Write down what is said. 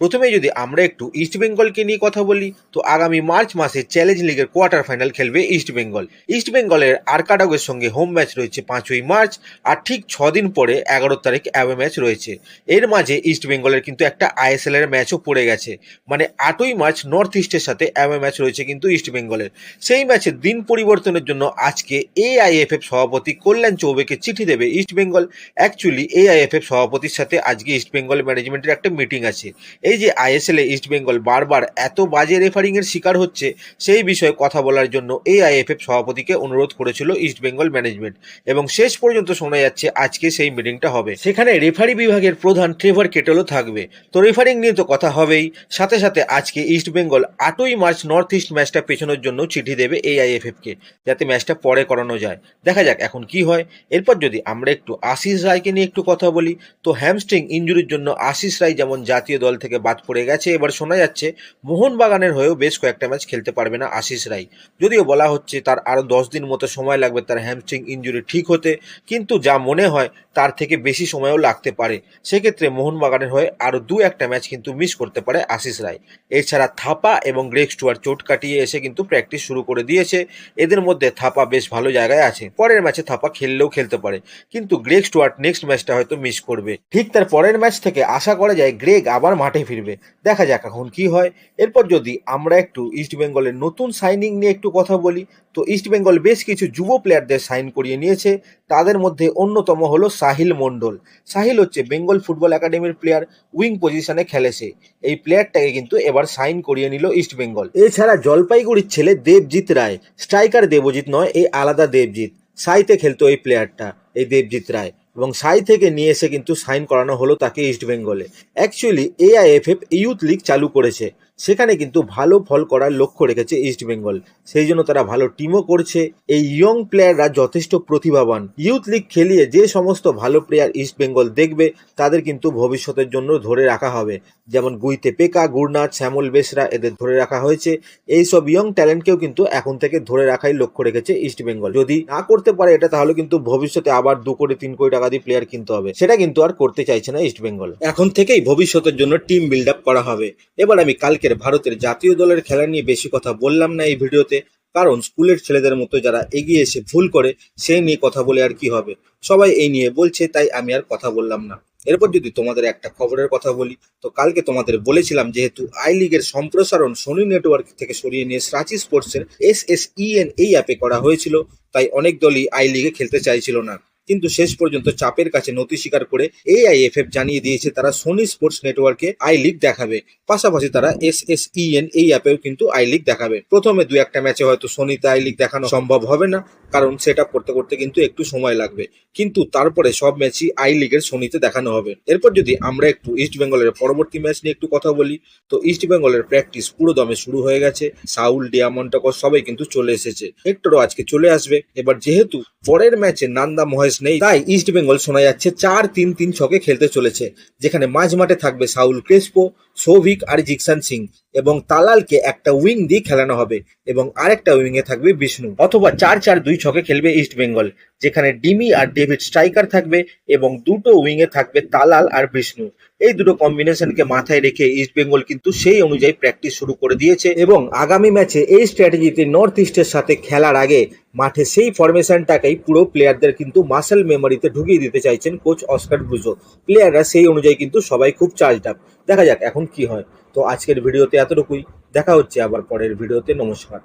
প্রথমে যদি আমরা একটু ইস্ট বেঙ্গলকে নিয়ে কথা বলি, তো আগামী মার্চ মাসে চ্যালেঞ্জ লিগের কোয়ার্টার ফাইনাল খেলবে ইস্ট বেঙ্গল ইস্ট বেঙ্গলের আরকাডাগের সঙ্গে হোম ম্যাচ রয়েছে পাঁচই মার্চ আর ঠিক ছ দিন পরে এগারো তারিখ অ্যাওয়ে ম্যাচ রয়েছে। এর মাঝে ইস্ট বেঙ্গলের কিন্তু একটা আইএসএল এর ম্যাচও পড়ে গেছে। মানে আটই মার্চ নর্থ ইস্টের সাথে অ্যাওয়ে ম্যাচ রয়েছে কিন্তু ইস্ট বেঙ্গলের সেই ম্যাচের দিন পরিবর্তনের জন্য আজকে এআইএফএফ সভাপতি কল্যাণ চৌবেকে চিঠি দেবে ইস্ট বেঙ্গল অ্যাকচুয়ালি এআইএফএফ সভাপতির সাথে আজকে ইস্ট বেঙ্গল ম্যানেজমেন্টের একটা মিটিং আছে। এই যে আইএসএল এ ইস্ট বেঙ্গল বারবার এত বাজে রেফারিং এর শিকার হচ্ছে, সেই বিষয়ে কথা বলার জন্য এআইএফএফ সভাপতিকে অনুরোধ করেছিল ইস্ট বেঙ্গল ম্যানেজমেন্ট এবং শেষ পর্যন্ত শোনা যাচ্ছে আজকে সেই মিটিংটা হবে। সেখানে রেফারি বিভাগের প্রধান ট্রেভার কেটেলও থাকবে। তো রেফারিং নিয়ে তো কথা হবেই। সাথে সাথে আজকে ইস্ট বেঙ্গল আটই মার্চ নর্থ ইস্ট ম্যাচটা পেছানোর জন্য চিঠি দেবে এআইএফএফ কে, যাতে ম্যাচটা পরে করানো যায়। দেখা যাক এখন কি হয়। এরপর যদি আমরা একটু আশিস রায়কে নিয়ে একটু কথা বলি, তো হ্যামস্ট্রিং ইঞ্জুরির জন্য আশিস রায় যেমন জাতীয় দল থেকে বাদ পড়ে গেছে। এবার শোনা যাচ্ছে, মোহনবাগানের হয়েও বেশ কয়েকটা ম্যাচ খেলতে পারবে না আশিস রাই। যদিও বলা হচ্ছে তার আরও দশ দিন মতো সময় লাগবে তার হ্যামস্ট্রিং ইঞ্জুরি ঠিক হতে, কিন্তু যা মনে হয় তার থেকে বেশি সময়ও লাগতে পারে। সেক্ষেত্রে মোহনবাগানের হয়ে আরও দু একটা ম্যাচ কিন্তু মিস করতে পারে আশিস রায় এছাড়া থাপা এবং গ্রেক স্টুয়ার চোট কাটিয়ে এসে কিন্তু প্র্যাকটিস শুরু করে দিয়েছে। এদের মধ্যে থাপা বেশ ভালো জায়গায় আছে। পরের ম্যাচে থাপা খেললেও খেলতে পারে, কিন্তু গ্রেক স্টুয়ার্ট নেক্সট ম্যাচটা হয়তো মিস করবে। ঠিক তার পরের ম্যাচ থেকে আশা করা যায় গ্রেগ আবার মাঠে ফিরবে। দেখা যাক এখন কি হয়। এরপর যদি আমরা একটু ইস্ট বেঙ্গলের নতুন সাইনিং নিয়ে একটু কথা বলি, তো ইস্ট বেঙ্গল বেশ কিছু যুব প্লেয়ারদের সাইন করিয়ে নিয়েছে। তাদের মধ্যে অন্যতম হলো সাহিল মণ্ডল। সাহিল হচ্ছে বেঙ্গল ফুটবল একাডেমির প্লেয়ার উইং পজিশনে খেলেছে। এই প্লেয়ারটাকে কিন্তু এবার সাইন করিয়ে নিল ইস্ট বেঙ্গল এছাড়া জলপাইগুড়ির ছেলে দেবজিৎ রায় স্ট্রাইকার দেবজিৎ নয়, এই আলাদা দেবজিৎ। সাইতে খেলতো এই প্লেয়ারটা এই দেবজিৎ রায়। এবং সাই থেকে নিয়ে এসে কিন্তু সাইন করানো হলো তাকে ইস্ট বেঙ্গলে অ্যাকচুয়ালি এআইএফএফ ইউথ লিগ চালু করেছে। সেখানে কিন্তু ভালো ফল করার লক্ষ্য রেখেছে ইস্ট বেঙ্গল সেই জন্য তারা ভালো টিমও করছে। এই ইয়ং প্লেয়াররা যথেষ্ট প্রতিভাবান। ইউথ লিগ খেলিয়ে যে সমস্ত ভালো প্লেয়ার ইস্ট বেঙ্গল দেখবে, তাদের কিন্তু ভবিষ্যতের জন্য ধরে রাখা হবে। যেমন গুইতে পেকা গুরনাথ, শ্যামল বেসরা এদের ধরে রাখা হয়েছে। এই সব ইয়ং ট্যালেন্টকেও কিন্তু এখন থেকে ধরে রাখাই লক্ষ্য রেখেছে ইস্ট বেঙ্গল যদি না করতে পারে এটা, তাহলে কিন্তু ভবিষ্যতে আবার দু কোটি, তিন কোটি টাকা দিয়ে প্লেয়ার কিনতে হবে। সেটা কিন্তু আর করতে চাইছে না ইস্ট বেঙ্গল এখন থেকেই ভবিষ্যতের জন্য টিম বিল্ড আপ করা হবে। এবার আমি কালকের ভারতের জাতীয় দলের খেলা নিয়ে বেশি কথা বললাম না এই ভিডিওতে, কারণ স্কুলের ছেলেদের মতো যারা এগিয়ে এসে ভুল করে সেই নিয়ে কথা বলে আর কি হবে। সবাই এই নিয়ে বলছে, তাই আমি আর কথা বললাম না। এরপর যদি তোমাদের একটা খবরের কথা বলি, তো কালকে তোমাদের বলেছিলাম যেহেতু আই লিগের সম্প্রসারণ সোনি নেটওয়ার্ক থেকে সরিয়ে নিয়ে রাঁচি স্পোর্টসের এস এস ইএন এই অ্যাপে করা হয়েছিল, তাই অনেক দলই আই লিগে খেলতে চাইছিল না। কিন্তু শেষ পর্যন্ত চাপের কাছে নথি স্বীকার করে এআইএফএফ জানিয়ে দিয়েছে তারা সোনি স্পোর্টস নেটওয়ার্কে আই লিগ দেখাবে। পাশাপাশি তারা এস এস ইএন এই অ্যাপেও কিন্তু আই লিগ দেখাবে। প্রথমে দু একটা ম্যাচে হয়তো সোনিতে আই লিগ দেখানো সম্ভব হবে না, কারণ সেট করতে করতে কিন্তু একটু সময় লাগবে। কিন্তু তারপরে সব ম্যাচই আই লিগের সোনিতে দেখানো হবে। এরপর যদি আমরা একটু ইস্ট বেঙ্গলের পরবর্তী ম্যাচ নিয়ে একটু কথা বলি, তো ইস্ট বেঙ্গলের প্র্যাকটিস পুরো দমে শুরু হয়ে গেছে। সাউল ডিয়ামন্টকর সবাই কিন্তু চলে এসেছে। হেক্টরও আজকে চলে আসবে। এবার যেহেতু পরের ম্যাচে নান্দা মহেশ নেই। তাই ইস্ট বেঙ্গল শোনা যাচ্ছে চার তিন তিন ছকে খেলতে চলেছে, যেখানে মাঝ মাঠে থাকবে সাউল ক্রেসপো সৌভিক আর জিকসান সিং। এবং তালালকে একটা উইং দিয়ে খেলানো হবে এবং আরেকটা উইং এ থাকবে বিষ্ণু। অথবা চার চার দুই ছকে খেলবে ইস্ট বেঙ্গল, যেখানে ডিমি আর ডেভিড স্ট্রাইকার থাকবে এবং দুটো উইং এ থাকবে তালাল আর বিষ্ণু। এই দুটো কম্বিনেশনকে মাথায় রেখে ইস্ট বেঙ্গল কিন্তু সেই অনুযায়ী প্র্যাকটিস শুরু করে দিয়েছে এবং আগামী ম্যাচে এই স্ট্র্যাটেজিতে নর্থ ইস্টের সাথে খেলার আগে মাঠে সেই ফরমেশনটাকেই পুরো প্লেয়ারদের কিন্তু মাসেল মেমোরিতে ঢুকিয়ে দিতে চাইছেন কোচ অস্কার ব্রুজো প্লেয়াররা সেই অনুযায়ী কিন্তু সবাই খুব চার্জড আপ দেখা যাক এখন কি হয়। তো আজকের ভিডিওতে এতটুকুই। দেখা হচ্ছে আবার পরের ভিডিওতে। নমস্কার।